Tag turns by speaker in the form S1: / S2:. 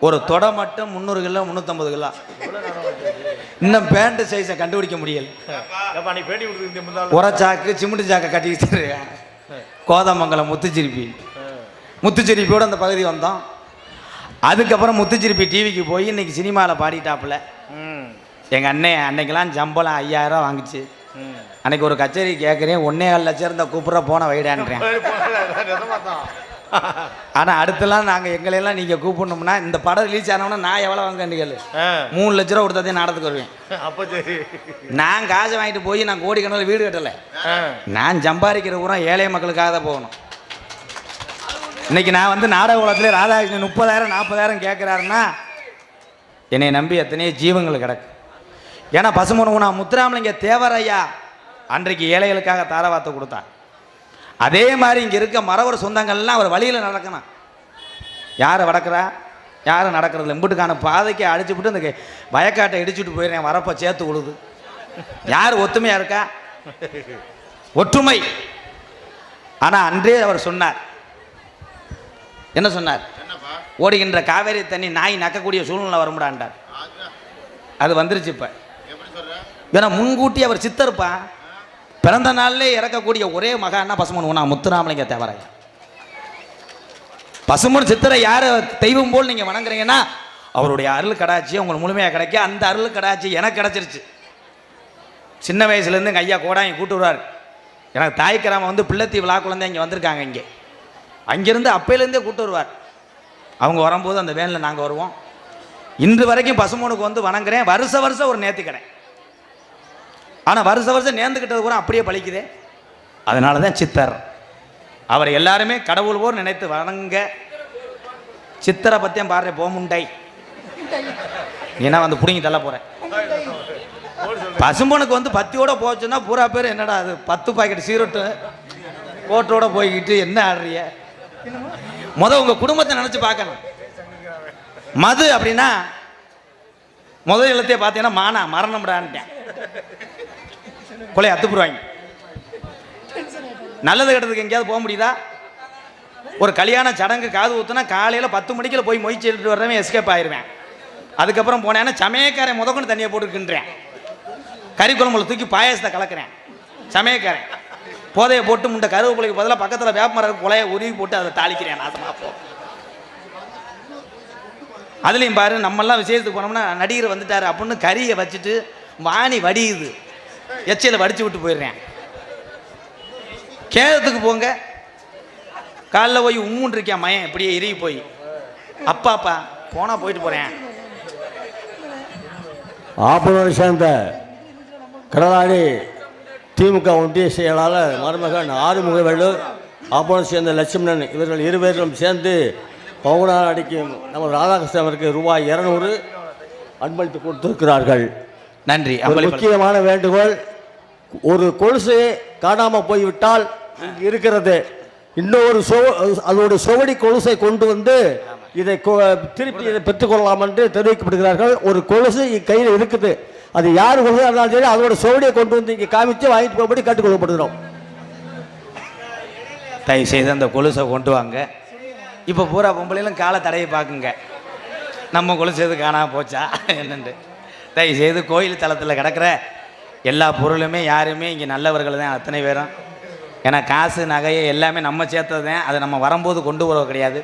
S1: ஒரு தொடை மட்டும் முந்நூறு கிலோ முந்நூற்றம்பது கிலோ. இன்னும் பேண்ட் சைஸை கண்டுபிடிக்க முடியல. உரச்சாக்கு சிமெண்ட் சாக்கை கட்டி வச்சிருக்கேன். கோதமங்கலம் முத்துச்சிரிப்பி. முத்துச்சிரிப்பியோட அந்த பகுதி வந்தோம். அதுக்கப்புறம் முத்துச்சிரிப்பி டிவிக்கு போய் இன்னைக்கு சினிமாவில் பாடிட்டாப்புல.
S2: ம்
S1: எங்கள் அண்ணன் அன்னைக்கெல்லாம் சம்பளம் ஐயாயிரம் வாங்குச்சு. அன்னைக்கு ஒரு கச்சேரி கேட்குறேன் ஒன்னே கால் லட்சம் இருந்தால் கூப்பிட்ற போன வைடான்றேன். ஆனால் அடுத்தலாம் நாங்கள் எங்களையெல்லாம் நீங்கள் கூப்பிடணும்னா இந்த படம் ரிலீஸ் ஆனோம்னா நான் எவ்வளோ வாங்க கேளு. மூணு லட்ச ரூபா கொடுத்ததே நாடகத்துக்கு வருவேன்.
S2: அப்போ சரி.
S1: நான் காசை வாங்கிட்டு போய் நான் கோடி கணக்கில் வீடு கட்டலை. நான் சம்பாதிக்கிற பூரா ஏழை மக்களுக்காக தான் போகணும். இன்னைக்கு நான் வந்து நாடக உலகத்துல ராதாகிருஷ்ணன் முப்பதாயிரம் நாற்பதாயிரம் கேட்குறாருன்னா என்னை நம்பி எத்தனையோ ஜீவங்கள் கிடக்கு. ஏன்னா பசுமனுகுணா முத்துராமலிங்க தேவரையா அன்றைக்கு ஏழைகளுக்காக தாரவாத்தை கொடுத்தார் அதே மாதிரி இங்கே இருக்க மறவர் சொந்தங்கள்லாம் அவர் வழியில் நடக்கணும். யாரை வடக்கிறா? யாரும் நடக்கிறது இம்புட்டுக்கான பாதைக்கு அடிச்சுவிட்டு இந்த கே- வயக்காட்டை இடிச்சுட்டு போயிடுறேன். வரப்போ சேர்த்து உழுது. யார் ஒத்துமையாக இருக்கா? ஒற்றுமை. ஆனால் அன்றே அவர் சொன்னார். என்ன சொன்னார்? ஓடுகின்ற காவேரி தண்ணி நாய் நக்கக்கூடிய சூழ்நிலை வரும்டான்டார் அது வந்துருச்சு இப்போ. ஏன்னா முன்கூட்டி அவர் சித்தருப்பா. பிறந்த நாள்லே இறக்கக்கூடிய ஒரே மகான்னா பசுமன் உணா முத்துராமலிங்க தேவராயா பசுமன் சித்தரை யார் தெய்வம் போல் நீங்கள் வணங்குறீங்கன்னா அவருடைய அருள் கடாட்சி உங்களுக்கு முழுமையாக கிடைக்க. அந்த அருள் கடாட்சி எனக்கு கிடச்சிருச்சு. சின்ன வயசுலேருந்து எங்கள் ஐயா இங்கே கூட்டு வருவார் எனக்கு தாய் கிராமம் வந்து பிள்ளைத்தீ குழந்தை இங்கே வந்திருக்காங்க இங்கே. அங்கேருந்து அப்பையிலேருந்தே கூட்டு வருவார் அவங்க வரும்போது அந்த வேனில் நாங்கள் வருவோம். இன்று வரைக்கும் பசுமனுக்கு வந்து வணங்குறேன். வருஷ வருஷம் ஒரு நேர்த்திக்கிறேன் ஆனால் வருஷ வருஷம் நேர்ந்துக்கிட்டது கூட அப்படியே பழிக்குதே. அதனால தான் சித்தர். அவர் எல்லாருமே கடவுள் போர் நினைத்து வணங்க. சித்தரை பற்றியும் பாரு போமுண்டை. ஏன்னா வந்து பிடுங்கி தள்ள போகிறேன் பசும்பனுக்கு வந்து பத்தியோட போச்சுன்னா பூரா பேர் என்னடா அது? பத்து பாக்கெட் சீரட்டு கோட்டோட போய்கிட்டு என்ன ஆடுறிய முத உங்கள் குடும்பத்தை நினச்சி பார்க்கணும். மது அப்படின்னா முதல் எழுத்தையே பார்த்தீங்கன்னா மானா மரணம்டான்ட்டேன் கொலை அத்துப்புருவாங்க நல்லது கெட்டதுக்கு எங்கேயாவது போக முடியுதா? ஒரு கல்யாண சடங்கு காது ஊத்துனா காலையில் பத்து மணிக்குள்ள போய் மொய்ச்சி எடுத்துட்டு வர்றவன் எஸ்கேப் ஆயிடுவேன் அதுக்கப்புறம் போனேன்னா சமயக்காரன் முதக்கொண்டு தண்ணியை போட்டுக்கின்றேன். கறி குழம்புல தூக்கி பாயாசத்தை கலக்கிறேன். சமயக்காரன் போதையை போட்டு முண்டை கருவேப்பிலைக்கு பதிலாக பக்கத்தில் வேப்பமரம் குலையை உருவி போட்டு அதை தாளிக்கிறேன் நான் போ. அதுலேயும் பாரு நம்மெல்லாம் விசேஷத்துக்கு போனோம்னா நடிகர் வந்துட்டார் அப்படின்னு கறியை வச்சுட்டு வாணி வடியுது. எச்சையில் வடிச்சு விட்டு போயிடுறேன். கேதத்துக்கு போங்க. காலைல போய் உம்முன்னு இருக்கேன் மயன்? இப்படியே இறுகி போய். அப்பா அப்பா போனால் போயிட்டு போகிறேன்
S3: ஆப்பனோடு சேர்ந்த கடலாடி திமுக ஒன்றிய செயலாளர் மருமகன் ஆறுமுகவேலு ஆப்பனோடு சேர்ந்த லட்சுமணன் இவர்கள் இருவரும் சேர்ந்து பவுனார் அடிக்கும் நம்ம ராதாகிருஷ்ணன் அவருக்கு ரூபாய் இரநூறு அன்பளித்து கொடுத்திருக்கிறார்கள்.
S1: நன்றி.
S3: முக்கியமான வேண்டுகோள் ஒரு கொலுசு காணாமல் போய்விட்டால் இருக்கிறது. இன்னொரு அதோட சுவடி கொலுசை கொண்டு வந்து இதை திருப்பி இதை பெற்றுக்கொள்ளலாம் என்று தெரிவிக்கப்படுகிறார்கள். ஒரு கொலுசு கையில் இருக்குது. அது யார் கொலுசு இருந்தாலும் சரி அதோட சுவடியை கொண்டு வந்து இங்கே காமிச்சு வாங்கிட்டு போகும்படி கேட்டுக்கொள்ளப்படுகிறோம்
S1: தயவு செய்து அந்த கொலுசை கொண்டு வாங்க. இப்போ பூரா பொம்பளையிலும் காலை தடையை பார்க்குங்க. நம்ம கொலுசு எது காணாம போச்சா? என்னண்டு? தயவு செய்து கோயில் தளத்தில் கிடக்கிற எல்லா பொருளுமே யாருமே இங்கே நல்லவர்கள் தான் அத்தனை பேரும். ஏன்னா காசு நகையை எல்லாமே நம்ம சேர்த்தது தான். அதை நம்ம வரும்போது கொண்டு வர கிடையாது.